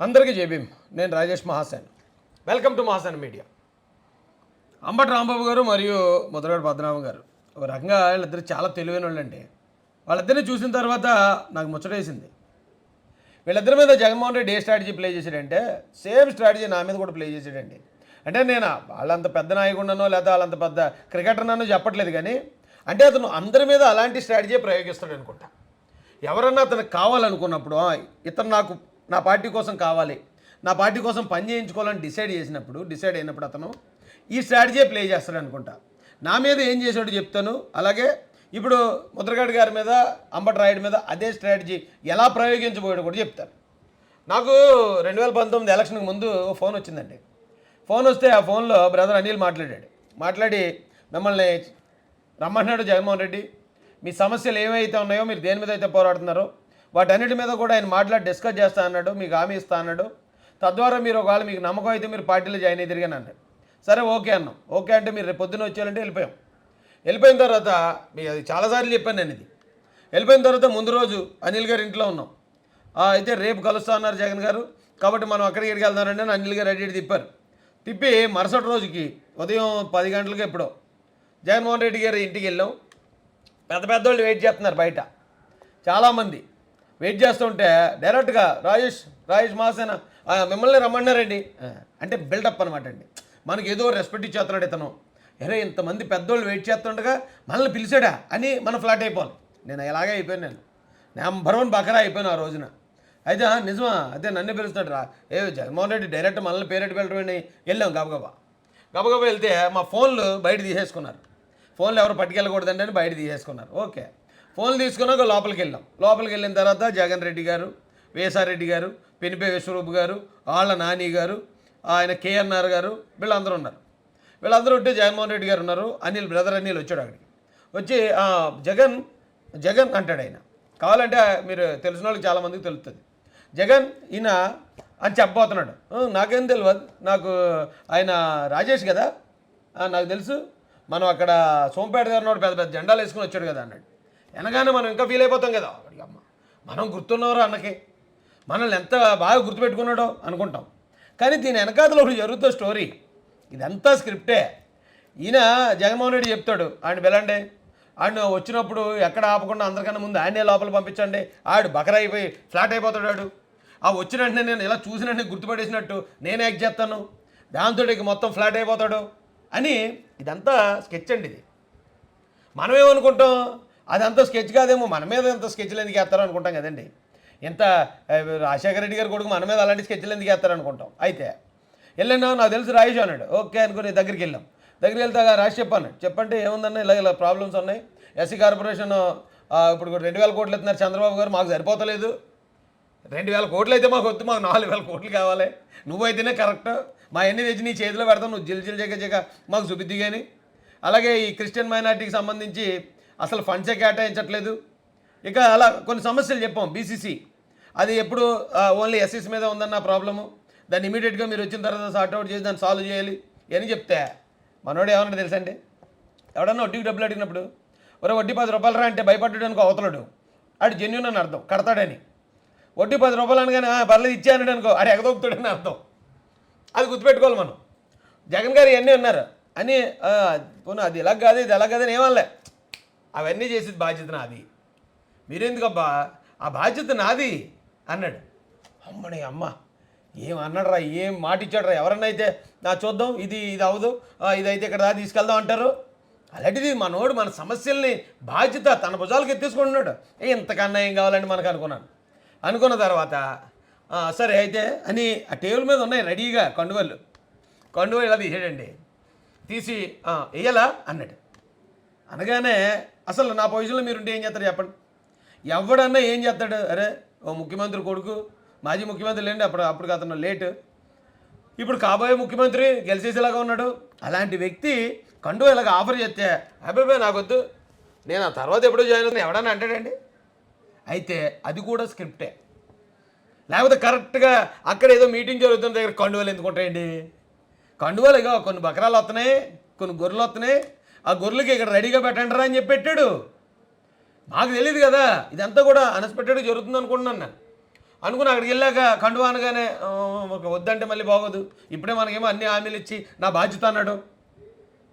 అందరికీ జేబీం నేను Rajesh Mahasen. Welcome to Mahasen media. Ambati Rambabu గారు మరియు ముద్రగడ పద్మనాభం గారు. ఒక రకంగా వీళ్ళిద్దరు చాలా తెలివైన వాళ్ళండి వాళ్ళిద్దరిని చూసిన తర్వాత నాకు ముచ్చటేసింది. వీళ్ళిద్దరి మీద జగన్మోహన్ రెడ్డి ఏ స్ట్రాటజీ ప్లే చేశాడంటే సేమ్ స్ట్రాటజీ నా మీద కూడా ప్లే చేశాడండి. అంటే నేను వాళ్ళంత పెద్ద నాయకుడినో లేదా వాళ్ళంత పెద్ద క్రికెటర్నో చెప్పట్లేదు కానీ అంటే అతను అందరి మీద అలాంటి స్ట్రాటజీ ప్రయోగిస్తాడు అనుకుంటా ఎవరన్నా అతనికి కావాలనుకున్నప్పుడు "ఆ, ఇతను నాకు నా పార్టీ కోసం కావాలి. నా పార్టీ కోసం పని చేయించుకోవాలని డిసైడ్ చేసినప్పుడు డిసైడ్ అయినప్పుడు అతను ఈ స్ట్రాటజీ ప్లే చేస్తాడు అనుకుంటా. నా మీద ఏం చేసాడు చెప్తాను. అలాగే ఇప్పుడు ముద్రగడ్ గారి మీద అంబట్ రాయుడు మీద అదే స్ట్రాటజీ ఎలా ప్రయోగించబోయాడు కూడా చెప్తాను. నాకు రెండు వేల పంతొమ్మిది ఎలక్షన్కి ముందు ఫోన్ వచ్చిందండి. ఫోన్ వస్తే ఆ ఫోన్లో బ్రదర్ అనిల్ మాట్లాడాడు. మాట్లాడి మిమ్మల్ని రమ్మన్నాడు జగన్మోహన్ రెడ్డి. మీ సమస్యలు ఏమైతే ఉన్నాయో మీరు దేని మీద అయితే పోరాడుతున్నారో వాటన్నిటి మీద కూడా ఆయన మాట్లాడి డిస్కస్ చేస్తా అన్నాడు మీకు హామీ ఇస్తా అన్నాడు. తద్వారా మీరు ఒకవేళ మీకు నమ్మకం అయితే మీరు పార్టీలో జాయిన్ అయ్యి తిరిగాను అన్నాడు సరే ఓకే అన్నాం. ఓకే అంటే మీరు రేపు పొద్దున్న వచ్చేయాలంటే వెళ్ళిపోయాం. వెళ్ళిపోయిన తర్వాత మీ అది చాలాసార్లు చెప్పాను నేను ఇది. వెళ్ళిపోయిన తర్వాత ముందు రోజు అనిల్ గారు ఇంట్లో ఉన్నాం. అయితే రేపు కలుస్తా అన్నారు జగన్ గారు. కాబట్టి మనం అక్కడికి ఇక్కడికి వెళ్తున్నారంటే అని అనిల్ గారు రెడ్డి తిప్పారు. తిప్పి మరుసటి రోజుకి ఉదయం పది గంటలకు ఎప్పుడో జగన్మోహన్ రెడ్డి గారి ఇంటికి వెళ్ళాం. పెద్ద పెద్దోళ్ళు వెయిట్ చేస్తున్నారు బయట. చాలామంది వెయిట్ చేస్తుంటే డైరెక్ట్గా రాజేష్ రాజేష్ మాసేన "ఆ, మిమ్మల్ని రమ్మన్నారండి. అంటే బిల్డప్ అనమాట అండి. మనకి ఏదో రెస్పెక్ట్ ఇచ్చేస్తున్నాడు ఇతను. అరే ఇంతమంది పెద్దోళ్ళు వెయిట్ చేస్తుండగా మనల్ని పిలిచాడా అని మన ఫ్లాట్ అయిపోవాలి. నేను ఎలాగే అయిపోయాను నేను. నెంబర్ వన్ బకరా అయిపోయాను ఆ రోజున. అయితే "ఆ, నిజమా? అదే నన్నే పిలుస్తాడు రా. ఏ జగన్మోహన్ రెడ్డి డైరెక్ట్ మనల్ని పేరెట్టి వెళ్ళడం వెళ్ళాం గబగబా. గబగబా వెళ్తే మా ఫోన్లు బయట తీసేసుకున్నారు. ఫోన్లు ఎవరు పట్టుకెళ్ళకూడదండి అని బయట తీసేసుకున్నారు. ఓకే. ఫోన్లు తీసుకున్నాక లోపలికి వెళ్ళాం. లోపలికి వెళ్ళిన తర్వాత జగన్ రెడ్డి గారు వేసారెడ్డి గారు పెనిపే విశ్వరూప్ గారు ఆళ్ళ నాని గారు ఆయన కేఎన్ఆర్ గారు వీళ్ళందరూ ఉన్నారు. వీళ్ళందరూ ఉంటే జగన్మోహన్ రెడ్డి గారు ఉన్నారు. అనిల్ బ్రదర్ అనిల్ వచ్చాడు అక్కడికి. వచ్చి జగన్ జగన్ అంటాడు ఆయన. కావాలంటే మీరు తెలిసిన వాళ్ళకి చాలామందికి తెలుస్తుంది. జగన్ ఈయన అని చెప్పబోతున్నాడు. నాకేం తెలియదు నాకు ఆయన రాజేష్ కదా? నాకు తెలుసు. మనం అక్కడ సోంపేట గారు ఉన్నాడు పెద్ద పెద్ద జెండాలు వేసుకుని వచ్చాడు కదా అన్నాడు. వెనగానే మనం ఇంకా ఫీల్ అయిపోతాం కదా. అమ్మ. మనం గుర్తున్నవారు అన్నకి. మనల్ని ఎంత బాగా గుర్తుపెట్టుకున్నాడో అనుకుంటాం. కానీ దీని వెనకాతలో ఒకటి జరుగుతున్న స్టోరీ ఇదంతా స్క్రిప్టే ఈయన జగన్మోహన్ రెడ్డి చెప్తాడు ఆయన వెళ్ళండి. ఆయన వచ్చినప్పుడు ఎక్కడ ఆపకుండా అందరికన్నా ముందు ఆయనే లోపల పంపించండి. ఆడు బకరా అయిపోయి ఫ్లాట్ అయిపోతాడు ఆడు. ఆ వచ్చిన వెంటనే నేను ఇలా చూసిన వెంటనే గుర్తుపడేసినట్టు నేనే యాక్ట్ చేస్తాను. దాంతో ఇక మొత్తం ఫ్లాట్ అయిపోతాడు. అని ఇదంతా స్కెచ్ అండి ఇది. మనమేమనుకుంటాం? అదంతా స్కెచ్ కాదేమో మన మీద ఎంత స్కెచ్లు ఎందుకు వేస్తారో అనుకుంటాం కదండి ఇంత రాజశేఖర రెడ్డి గారు కొడుకు మన మీద అలాంటి స్కెచ్లు ఎందుకు వేస్తారు అనుకుంటాం అయితే వెళ్ళాను నాకు తెలుసు రాయేష్ అన్నాడు ఓకే అనుకుని దగ్గరికి వెళ్ళాం దగ్గరికి వెళ్తే రాసి చెప్పాను చెప్పంటే ఏముందన్న ఇలా ఇలా ప్రాబ్లమ్స్ ఉన్నాయి ఎస్సీ కార్పొరేషన్ ఇప్పుడు రెండు వేల కోట్లు ఎత్తున్నారు చంద్రబాబు గారు మాకు సరిపోతలేదు రెండు వేల కోట్లు అయితే మాకు వద్దు మాకు నాలుగు వేల కోట్లు కావాలి నువ్వైతేనే కరెక్ట్ మా ఎన్ని తెచ్చి నీ చేతిలో పెడతావు నువ్వు జిల్ జిల్ జగ జగ మాకు చూపిద్ది కానీ అలాగే ఈ క్రిస్టియన్ మైనార్టీకి సంబంధించి అసలు ఫండ్సే కేటాయించట్లేదు. ఇక అలా కొన్ని సమస్యలు చెప్పాం బీసీసీ. అది ఎప్పుడు ఓన్లీ ఎస్సీస్ మీద ఉందన్న ప్రాబ్లము. దాన్ని ఇమీడియట్గా మీరు వచ్చిన తర్వాత సార్ట్అవుట్ చేసి దాన్ని సాల్వ్ చేయాలి. అని చెప్తే మనోడు ఏమన్నా తెలుసండి ఎవడన్నా వడ్డీకి డబ్బులు అడిగినప్పుడు ఒరే వడ్డీ పది రూపాయలు రా అంటే భయపడ్డాడు అవతలడు. ఆడు జెన్యున్ అని అర్థం కడతాడని. వడ్డీ పది రూపాయలు అనగానే "ఆ, పర్లేదు అన్నాడు అనుకో ఆడు ఎగదొక్కుతాడని అర్థం. అది గుర్తుపెట్టుకోవాలి మనం. జగన్ గారు ఇవన్నీ ఉన్నారు అని పోనీ అది ఇలా కాదు ఇది ఎలా కాదని ఏమనలే. అవన్నీ చేసేది బాధ్యత నాది. మీరెందుకబ్బా? ఆ బాధ్యత నాది అన్నాడు. అమ్మని అమ్మ ఏం అన్నాడురా ఏం మాట ఇచ్చాడురా? ఎవరన్నా అయితే నా చూద్దాం ఇది ఇది అవదు ఇదైతే ఇక్కడ దాకా తీసుకెళ్దాం అంటారు. అలాంటిది మనోడు మన సమస్యల్ని బాధ్యత తన భుజాలకు ఎత్తేసుకుంటున్నాడు. ఏ ఇంతకన్నా ఏం కావాలని మనకు అనుకున్నాను. అనుకున్న తర్వాత సరే అయితే అని ఆ టేబుల్ మీద ఉన్నాయి రెడీగా కండువలు. కండువ ఇలా తీసేయండి. తీసి వేయాలా అన్నాడు. అనగానే అసలు నా పొజిషన్లో మీరుంటే ఏం చేస్తారు చెప్పండి. ఎవడన్నా ఏం చేస్తాడు? అరే ఓ ముఖ్యమంత్రి కొడుకు మాజీ ముఖ్యమంత్రి లేండి అప్పుడు అప్పుడు అతను లేట్. ఇప్పుడు కాబోయే ముఖ్యమంత్రి గెలిచేసేలాగా ఉన్నాడు. అలాంటి వ్యక్తి కండు ఇలాగ ఆఫర్ చేస్తే అబ్బాయి నాకొద్దు. నేను ఆ తర్వాత ఎప్పుడో జాయిన్ అవుతాను ఎవడన్నా అంటాడండి? అయితే అది కూడా స్క్రిప్టే. లేకపోతే కరెక్ట్గా అక్కడ ఏదో మీటింగ్ జరుగుతున్న దగ్గర కండువలు ఎందుకు ఉంటాయండి? కండువలు ఇక కొన్ని బకరాలు వస్తున్నాయి కొన్ని గొర్రెలు వస్తున్నాయి ఆ గొర్రెలకి ఇక్కడ రెడీగా పెట్టండి రా అని చెప్పి పెట్టాడు మాకు తెలియదు కదా ఇదంతా కూడా అన్ఎక్స్పెక్టెడ్గా జరుగుతుంది అనుకుంటున్నాను నేను. అనుకుని అక్కడికి వెళ్ళాక కండువా అనగానే ఒక వద్దంటే మళ్ళీ బాగోదు. ఇప్పుడే మనకేమో అన్ని హామీలు ఇచ్చి నా బాధ్యత అన్నాడు.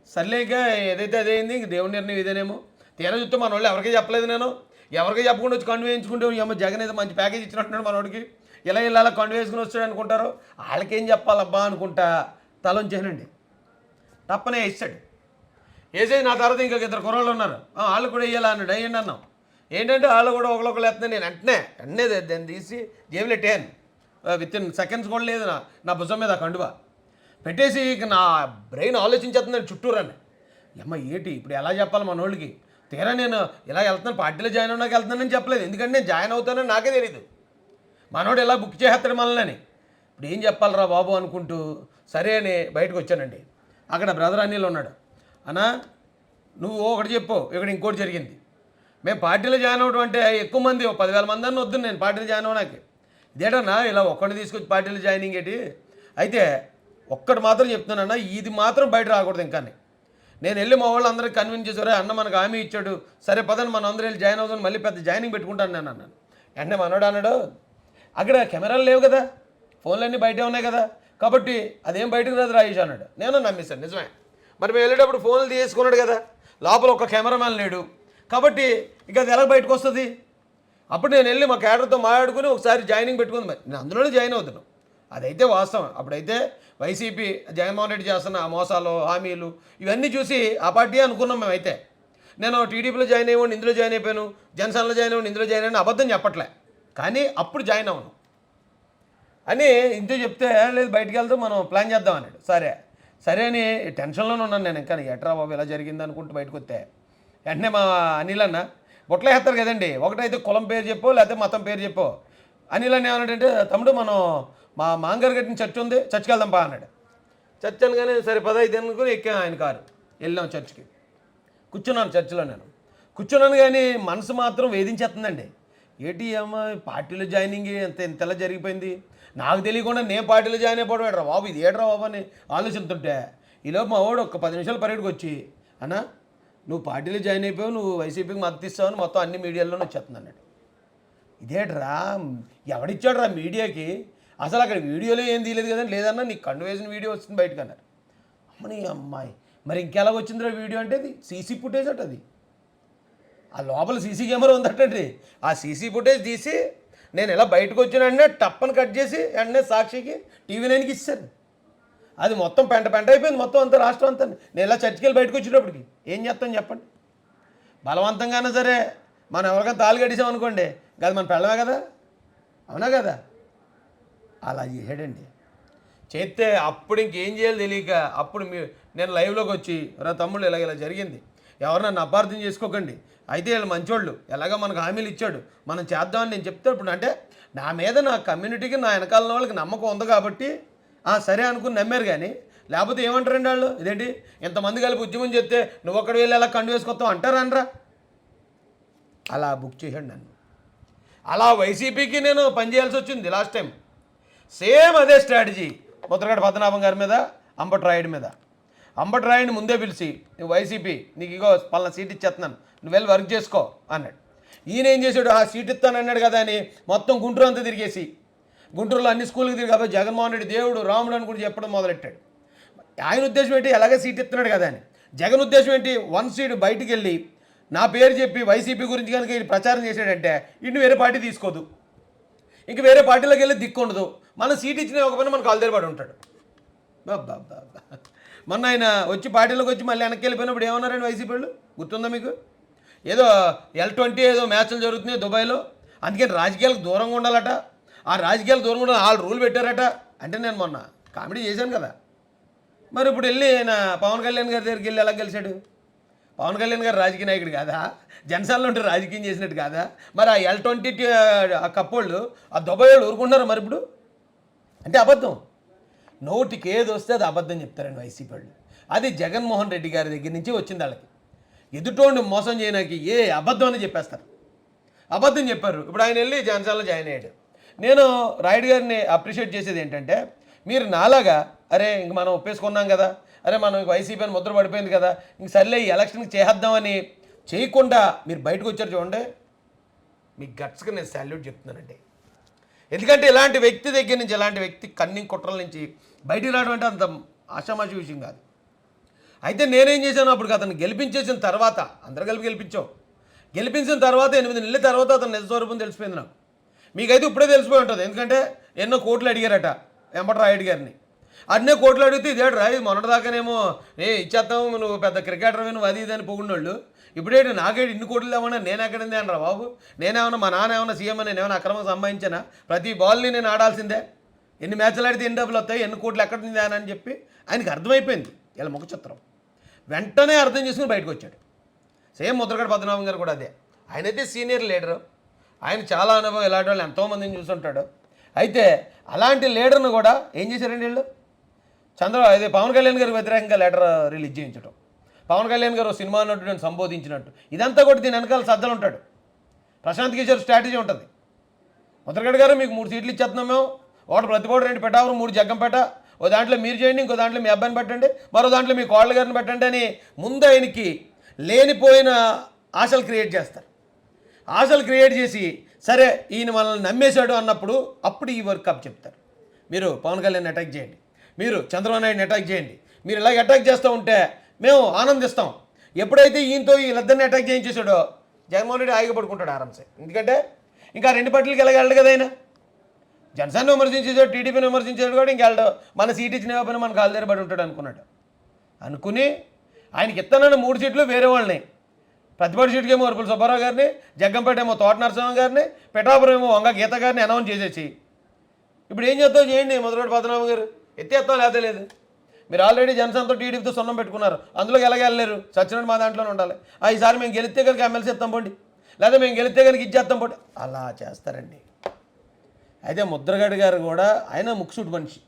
సర్లేక ఏదైతే అదేంది ఇంక దేవుని నిర్ణయం ఇదేనేమో. తీరా చూస్తే మన వాళ్ళు ఎవరికీ చెప్పలేదు నేను. ఎవరికి చెప్పకుండా వచ్చి కండు వేయించుకుంటే ఏమో జగన్ ఏదో మంచి ప్యాకేజ్ ఇచ్చినట్టున్నాడు మనోడికి. ఇలా ఇలా అలా కండు వేసుకుని వస్తాడు అనుకుంటారు వాళ్ళకేం చెప్పాలబ్బా అనుకుంటా తలంచేనండి తప్పనే ఇస్తాడు వేసేది నా తర్వాత ఇంకా ఇద్దరు కుర్రాళ్ళు ఉన్నారు. వాళ్ళు కూడా వేయాలి అన్నాడు. అయ్యండి అన్నాం. ఏంటంటే వాళ్ళు కూడా ఒకరొకరు వేస్తున్నాయి నేను వెంటనే వెంటనే దాన్ని తీసి జేబులో టెన్ విత్ ఇన్ సెకండ్స్ కూడా లేదు నా నా భుజం మీద కండువా. పెట్టేసి ఇక నా బ్రెయిన్ ఆలోచించేస్తుందని చుట్టూరని. అమ్మ ఏంటి? ఇప్పుడు ఎలా చెప్పాలి మన వాళ్ళకి తీరా నేను ఇలా వెళ్తున్నాను పార్టీలో జాయిన్ అవ్వడానికి వెళ్తున్నానని చెప్పలేదు. ఎందుకంటే నేను జాయిన్ అవుతానని నాకే తెలియదు మనోడు ఎలా బుక్ చేసేస్తాడు మనల్ని? ఇప్పుడు ఏం చెప్పాలరా బాబు? అనుకుంటూ సరే అని బయటకు వచ్చానండి. అక్కడ బ్రదర్ అనిల్ ఉన్నాడు. అన్నా నువ్వు ఒకటి చెప్పు ఇక్కడ ఇంకోటి జరిగింది. మేము పార్టీలో జాయిన్ అవ్వడం అంటే ఎక్కువ మంది ఓ పదివేల మంది అన్న వద్దు నేను పార్టీలో జాయిన్ అవ్వడానికి ఇదేటన్నా ఇలా ఒక్కడిని తీసుకొచ్చి పార్టీలో జాయినింగ్ ఏంటి? అయితే ఒక్కటి మాత్రం చెప్తున్నానన్నా ఇది మాత్రం బయట రాకూడదు ఇంకా నేను వెళ్ళి మా వాళ్ళు అందరికీ కన్విన్స్ చేసారు అన్న మనకు హామీ ఇచ్చాడు. సరే పదండి మనం అందరూ వెళ్ళి జాయిన్ అవుతాం మళ్ళీ పెద్ద జాయినింగ్ పెట్టుకుంటాను నేను అన్నాను. వెంటనే మనోడు అన్నాడు అక్కడ కెమెరాలు లేవు కదా ఫోన్లన్నీ బయటే ఉన్నాయి కదా కాబట్టి అదేం బయటకు రాదు రాయేష్ అన్నాడు. నేను నమ్మేశాను నిజమే. మరి మేము వెళ్ళేటప్పుడు ఫోన్లు తీసుకున్నాడు కదా. లోపల ఒక కెమెరామ్యాన్ లేడు. కాబట్టి ఇక అది ఎలా బయటకు వస్తుంది? అప్పుడు నేను వెళ్ళి మా క్యాడర్తో మాట్లాడుకుని ఒకసారి జాయినింగ్ పెట్టుకుంది. మరి నేను అందులోనే జాయిన్ అవుతున్నాను. అదైతే వాస్తవం. అప్పుడైతే వైసీపీ జగన్మోహన్ రెడ్డి చేస్తున్న ఆ మోసాలు హామీలు ఇవన్నీ చూసి ఆ పార్టీ అనుకున్నాం మేమైతే. నేను టీడీపీలో జాయిన్ అయ్యాను ఇందులో జాయిన్ అయిపోయాను. జనసేనలో జాయిన్ అయ్యాను ఇందులో జాయిన్ అయ్యాను అబద్ధం చెప్పట్లే. కానీ అప్పుడు జాయిన్ అవ్వను. అని ఇంత చెప్తే లేదు బయటికి వెళ్తే మనం ప్లాన్ చేద్దాం అన్నాడు. సరే. సరే అని టెన్షన్లోనే ఉన్నాను నేను. ఇంకా ఎట్రా బాబు ఇలా జరిగింది అనుకుంటూ బయటకు వస్తే. వెంటనే మా అనిల్ అన్న బొట్లో వేస్తారు కదండి ఒకటైతే కులం పేరు చెప్పో లేకపోతే మతం పేరు చెప్పో. అనిల్ అన్న ఏమన్నాడంటే తమ్ముడు మనం మా మాంగారు కట్టిన చర్చ్ ఉంది చర్చ్కి వెళ్దాం పా అన్నాడు. చర్చ్ అనగానే సరే పద ఇది అనుకుని ఎక్కాం ఆయన కారు. వెళ్ళాం చర్చ్కి. కూర్చున్నాను చర్చిలో నేను. కూర్చున్నాను కానీ మనసు మాత్రం వేధించేస్తుందండి. ఏటీఎం అమ్మ పార్టీలో జాయినింగ్ ఎంత ఇంతలా జరిగిపోయింది. నాకు తెలియకుండా నేను పార్టీలో జాయిన్ అయిపోవడం ఏట్రా బాబు? ఇది ఏట్రా బాబు అని ఆలోచిస్తుంటే. ఈలోపు మా వాడు ఒక పది నిమిషాలు పర్యటకు వచ్చి అన్న నువ్వు పార్టీలో జాయిన్ అయిపోయావు నువ్వు వైసీపీకి మద్దతు ఇస్తావని మొత్తం అన్ని మీడియాల్లోనే వచ్చేస్తుంది అన్నాడు. ఇదేట్రా? ఎవడిచ్చాడురా మీడియాకి? అసలు అక్కడ వీడియోలో ఏం తీయలేదు కదండి లేదన్నా నీకు కండు వేసిన వీడియో వస్తుంది బయటకు అన్నారు. అమ్మని అమ్మాయి. మరి ఇంకెలా వచ్చిందిరా వీడియో అంటే అది? సీసీ ఫుటేజ్ అట అది. ఆ లోపల సీసీ కెమెరా ఉందటండి. ఆ సీసీ ఫుటేజ్ తీసి నేను ఇలా బయటకు వచ్చిన వెంటనే టప్పని కట్ చేసి వెంటనే సాక్షికి టీవీ నైన్కి ఇచ్చారు అది మొత్తం పెంట పెంట అయిపోయింది మొత్తం అంతా రాష్ట్రం అంతా. నేను ఇలా చర్చికి వెళ్ళి బయటకు వచ్చినప్పటికి ఏం చేస్తాను చెప్పండి. బలవంతంగానే సరే మనం ఎవరికైనా తాళి కట్టేసాం అనుకోండి కాదు మన పెళ్ళమే కదా? అవునా కదా? అలా చేసాడండి చేస్తే అప్పుడు ఇంకేం చేయాలో తెలియక అప్పుడు మీ నేను లైవ్లోకి వచ్చి రా తమ్ముళ్ళు ఇలా ఇలా జరిగింది. ఎవరు నన్ను అపార్థం చేసుకోకండి. అయితే వీళ్ళు మంచోళ్ళు. ఎలాగ మనకు హామీలు ఇచ్చాడు. మనం చేద్దామని నేను చెప్తే ఇప్పుడు అంటే నా మీద నా కమ్యూనిటీకి నా వెనకాల వాళ్ళకి నమ్మకం ఉంది కాబట్టి సరే అనుకుని నమ్మారు కానీ లేకపోతే ఏమంటారండి వాళ్ళు? ఇదేంటి? ఇంతమంది కలిపి ఉద్యమం చెప్తే నువ్వు ఒక్కడు వెళ్ళి ఎలా కండు వేసుకొస్తావు అంటారా అనరా? అలా బుక్ చేయండి నన్ను. అలా వైసీపీకి నేను పనిచేయాల్సి వచ్చింది లాస్ట్ టైం సేమ్ అదే స్ట్రాటజీ ముద్రగడ పద్మనాభం గారి మీద అంబట్ రాయుడి మీద. అంబటరాయుని ముందే పిలిచి నువ్వు వైసీపీ నీకు ఇగో పలానా సీట్ ఇచ్చేస్తున్నాను నువ్వు వెళ్ళి వర్క్ చేసుకో అన్నాడు. ఈయన ఏం చేశాడు? ఆ సీట్ ఇస్తాను అన్నాడు కదా అని మొత్తం గుంటూరు అంతా తిరిగేసి. గుంటూరులో అన్ని స్కూల్కి తిరిగి కాబట్టి జగన్మోహన్ రెడ్డి దేవుడు రాముడు అని కూడా చెప్పడం మొదలెట్టాడు. ఆయన ఉద్దేశం ఏంటి? ఎలాగే సీట్ ఇస్తున్నాడు కదా అని. జగన్ ఉద్దేశం ఏంటి? వన్ సీట్ బయటికి వెళ్ళి నా పేరు చెప్పి వైసీపీ గురించి కనుక ఈయన ప్రచారం చేశాడంటే ఇన్ని వేరే పార్టీ తీసుకోదు. ఇంక వేరే పార్టీలోకి వెళ్ళి దిక్కు ఉండదు మన సీట్ ఇచ్చిన ఒక పని మనకు కాలుదేరబడి ఉంటాడు. బాబా మొన్న ఆయన వచ్చి పార్టీలోకి వచ్చి మళ్ళీ వెనక్కి వెళ్ళిపోయినప్పుడు ఏమన్నారండి వైసీపీ వాళ్ళు? గుర్తుందా మీకు? ఏదో ఎల్ ట్వంటీ ఏదో మ్యాచ్లు జరుగుతున్నాయి దుబాయ్లో. అందుకని రాజకీయాలకు దూరంగా ఉండాలట. ఆ రాజకీయాలు దూరంగా ఉండాలి వాళ్ళు రూల్ పెట్టారట. అంటే నేను మొన్న కామెడీ చేశాను కదా. మరి ఇప్పుడు వెళ్ళి ఆయన పవన్ కళ్యాణ్ గారి దగ్గరికి వెళ్ళి ఎలా గెలిచాడు? పవన్ కళ్యాణ్ గారు రాజకీయ నాయకుడు కాదా? జనసేనలో ఉంటే రాజకీయం చేసినట్టు కాదా? మరి ఆ ఎల్ ట్వంటీ ఆ కప్పోళ్ళు ఆ దుబాయ్ వాళ్ళు ఊరుకుంటున్నారు మరి ఇప్పుడు? అంటే అబద్ధం. నోటికి ఏది వస్తే అది అబద్ధం చెప్తారండి వైసీపీ వాళ్ళు. అది జగన్మోహన్ రెడ్డి గారి దగ్గర నుంచి వచ్చింది వాళ్ళకి. ఎదుటోండి మోసం చేయడానికి ఏ అబద్ధం అని చెప్పేస్తారు. అబద్ధం చెప్పారు. ఇప్పుడు ఆయన వెళ్ళి జనసేనలో జాయిన్ అయ్యాడు. నేను రాయుడు గారిని అప్రిషియేట్ చేసేది ఏంటంటే మీరు నాలాగా అరే ఇంక మనం ఒప్పేసుకున్నాం కదా అరే మనం ఇంక వైసీపీ అని ముద్ర పడిపోయింది కదా ఇంక సర్లే ఈ ఎలక్షన్కి చేద్దామని చేయకుండా మీరు బయటకు వచ్చారు చూడండి. మీ గట్స్కి నేను సాల్యూట్ చెప్తున్నానండి. ఎందుకంటే ఇలాంటి వ్యక్తి దగ్గర నుంచి ఇలాంటి వ్యక్తి కన్నింగ్ కుట్రల నుంచి బయటికి రావడం అంటే అంత ఆషామాషి విషయం కాదు. అయితే నేనేం చేశాను? అప్పుడు అతను గెలిపించేసిన తర్వాత అందరు కలిపి గెలిపించావు గెలిపించిన తర్వాత ఎనిమిది నెలల తర్వాత అతను నిజ స్వరూపం తెలిసిపోయింది నాకు. మీకైతే ఇప్పుడే తెలిసిపోయి ఉంటుంది. ఎందుకంటే ఎన్నో కోట్లు అడిగారట వెంపటరాయుడు గారిని. అన్నే కోట్లు అడిగితే ఇదేట్రా ఇది మొన్నటిదాకానేమో ఏ ఇచ్చేస్తాము నువ్వు పెద్ద క్రికెటర్ నువ్వు అది ఇది అని పొగిడినోళ్ళు ఇప్పుడేంటి నాకేడు ఇన్ని కోట్లు లేవన్నా నేను ఎక్కడిందే అనరా బాబు? నేనేమన్నా మా నాన్న ఏమన్నా సీఎం అని నేను ఏమైనా అక్రమం సంపాదించానా? ప్రతి బాల్ని నేను ఆడాల్సిందే. ఎన్ని మ్యాచ్లు ఆడితే ఎన్ని డబ్బులు వస్తాయి ఎన్ని కోట్లు ఎక్కడ ఉంది అని చెప్పి ఆయనకి అర్థమైపోయింది. ఇలా ముఖ చిత్రం వెంటనే అర్థం చేసుకుని బయటకు వచ్చాడు. సేమ్ ముద్రగడ పద్మనాభం గారు కూడా అదే. ఆయన అయితే సీనియర్ లీడరు. ఆయన చాలా అనుభవం ఇలాంటి వాళ్ళు ఎంతోమందిని చూసుంటాడు. అయితే అలాంటి లీడర్ను కూడా ఏం చేశారండి వీళ్ళు? చంద్ర ఇది పవన్ కళ్యాణ్ గారికి వ్యతిరేకంగా లెటర్ రిలీజ్ చేయించడం పవన్ కళ్యాణ్ గారు సినిమా నటుడిని సంబోధించినట్టు. ఇదంతా కూడా దీని వెనకాల సజ్జలు ఉంటాడు. ప్రశాంత్ కిషోర్ స్ట్రాటజీ ఉంటుంది. ముద్రగడ్ గారు మీకు మూడు సీట్లు ఇచ్చేస్తున్నాం మేము. ఒకటి ప్రతిపోటు రెండు పెట్టారు మూడు జగ్గంపేట. ఓ దాంట్లో మీరు చేయండి ఇంకో దాంట్లో మీ అబ్బాయిని పెట్టండి మరో దాంట్లో మీ కోళ్ళ గారిని పెట్టండి అని ముందు ఆయనకి లేనిపోయిన ఆశలు క్రియేట్ చేస్తారు. ఆశలు క్రియేట్ చేసి సరే ఈయన మనల్ని నమ్మేశాడు అన్నప్పుడు అప్పుడు ఈ వర్క్ అప్ చెప్తారు. మీరు పవన్ కళ్యాణ్ అటాక్ చేయండి. మీరు చంద్రబాబు నాయుడిని అటాక్ చేయండి. మీరు ఇలాగ అటాక్ చేస్తూ ఉంటే మేము ఆనందిస్తాం. ఎప్పుడైతే ఈయనతో వీళ్ళిద్దరిని అటాక్ చేయించేసాడో జగన్మోహన్ రెడ్డి ఆగిపడుకుంటాడు పడుకుంటాడు ఆరాంసే. ఎందుకంటే ఇంకా రెండు పట్లకి వెళ్ళగలడు కదా ఆయన. జనసేనను విమర్శించేసాడు టీడీపీని విమర్శించాడు కూడా ఇంకెళ్ళడు మన సీట్ ఇచ్చిన పని మన కాలు పడి ఉంటాడు అనుకున్నాడు. అనుకుని ఆయనకి ఇస్తానన్న మూడు సీట్లు వేరే వాళ్ళని. ప్రతిపక్ష సీట్కి ఏమో అరుపుల సుబ్బారావు గారిని జగ్గంపేట ఏమో తోట నరసింహ గారిని పిఠాపురం ఏమో వంగ గీత గారిని అనౌన్స్ చేసేసి. ఇప్పుడు ఏం చేస్తావు? చేయండి. మొదటి పద్మనాభం గారు. ఎత్తేస్తాం లేదా లేదు. మీరు ఆల్రెడీ జనసేనతో టీడీపీతో సొన్నం పెట్టుకున్నారు. అందులోకి ఎలాగ వెళ్ళలేరు? సత్యనారాయణ మా దాంట్లోనే ఉండాలి. ఆ, ఈసారి మేము గెలిస్తే కనుక ఎమ్మెల్సీ ఇస్తాం పోండి. లేదా మేము గెలిస్తే కనుక ఇచ్చేస్తాం పోండి. అలా చేస్తారండి. అయితే ముద్రగడ్డి గారు కూడా ఆయన ముక్సుడు మనిషి.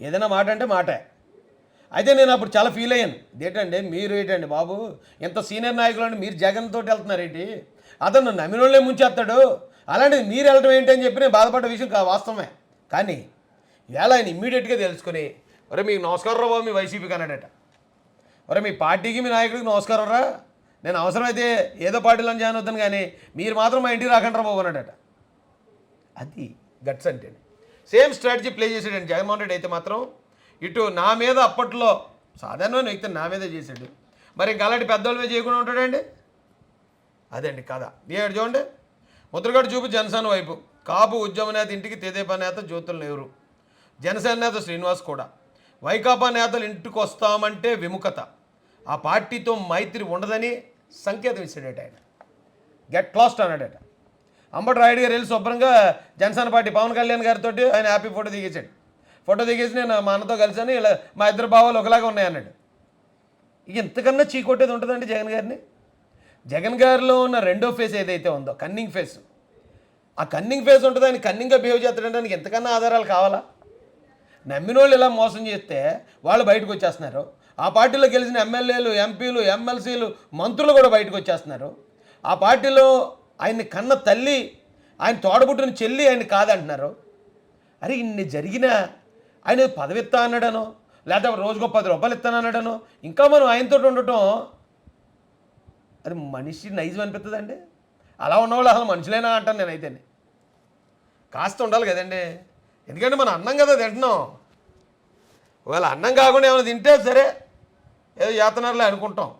ఏదైనా మాట అంటే మాటే. అయితే నేను అప్పుడు చాలా ఫీల్ అయ్యాను. ఇదేంటండి? మీరు ఏంటండి బాబు? ఎంత సీనియర్ నాయకులు మీరు జగన్ తోటి వెళ్తున్నారేంటి అతను నమ్మినోళ్ళే ముంచేస్తాడు. అలాంటిది మీరు వెళ్ళడం ఏంటి అని చెప్పి నేను బాధపడ్డ విషయం వాస్తవమే. కానీ వేళ ఆయన ఇమ్మీడియట్గా తెలుసుకుని ఒరే మీకు నమస్కారం రా బాబు మీ వైసీపీకి అన్నాడట ఒరే మీ పార్టీకి మీ నాయకుడికి నమస్కారం రా. నేను అవసరమైతే ఏదో పార్టీలో జాయిన్ అవుతాను కానీ మీరు మాత్రం మా ఇంటికి రాకండి రా బాబు అన్నాడట అది గట్స్ అంటే. సేమ్ స్ట్రాటజీ ప్లే చేశాడండి జగన్మోహన్ రెడ్డి అయితే మాత్రం. ఇటు నా మీద అప్పట్లో సాధారణమైన వ్యక్తి నా మీద చేశాడు. మరి ఇంకా అలాంటి చేయకుండా ఉంటాడండి? అదండి కథ. ఏడు చూడండి. ముద్రగడ చూపు జనసేన వైపు. కాపు ఉద్యమ నేత ఇంటికి తెదేపా నేత జ్యోతుల నెహ్రూ. జనసేన నేత శ్రీనివాస్ కూడా. వైకాపా నేతలు ఇంటికి వస్తామంటే విముఖత. ఆ పార్టీతో మైత్రి ఉండదని సంకేతం ఇచ్చాడట ఆయన. గెట్ క్లాస్ట్ అన్నాడట అంబటి రాయుడు గారు వెళ్ళి శుభ్రంగా జనసేన పార్టీ పవన్ కళ్యాణ్ గారితో ఆయన హ్యాపీ ఫోటో దిగేశాడు. ఫోటో దిగేసి నేను మా అన్నతో కలిసాను ఇలా మా ఇద్దరు భావాలు ఒకలాగా ఉన్నాయి అన్నాడు. ఇక ఇంతకన్నా చీకొట్టేది ఉంటుందండి జగన్ గారిని? జగన్ గారిలో ఉన్న రెండో ఫేస్ ఏదైతే ఉందో కన్నింగ్ ఫేస్ ఆ కన్నింగ్ ఫేస్ ఉంటుంది ఆయన కన్నింగ్గా బిహేవ్ చేస్తాడంటే ఎంతకన్నా ఆధారాలు కావాలా? నమ్మిన వాళ్ళు ఇలా మోసం చేస్తే వాళ్ళు బయటకు వచ్చేస్తున్నారు. ఆ పార్టీలో గెలిచిన ఎమ్మెల్యేలు ఎంపీలు ఎమ్మెల్సీలు మంత్రులు కూడా బయటకు వచ్చేస్తున్నారు. ఆ పార్టీలో ఆయన్ని కన్న తల్లి ఆయన తోడబుట్టిన చెల్లి ఆయన కాదంటున్నారు. అరే ఇన్ని జరిగినా ఆయన పదవిస్తా అన్నాడను లేదా రోజుకో పది రూపాయలు ఇస్తాను అన్నాడను ఇంకా మనం ఆయనతో ఉండటం అది మనిషి నైజం అనిపిస్తుందండి అలా ఉన్నవాళ్ళు అసలు మనుషులేనా అంటాను నేనైతే కాస్త ఉండాలి కదండి. ఎందుకంటే మనం అన్నం కదా తింటున్నాం. ఒకవేళ అన్నం కాకుండా ఏమైనా తింటే సరే ఏదో యాతనర్లే అనుకుంటాం.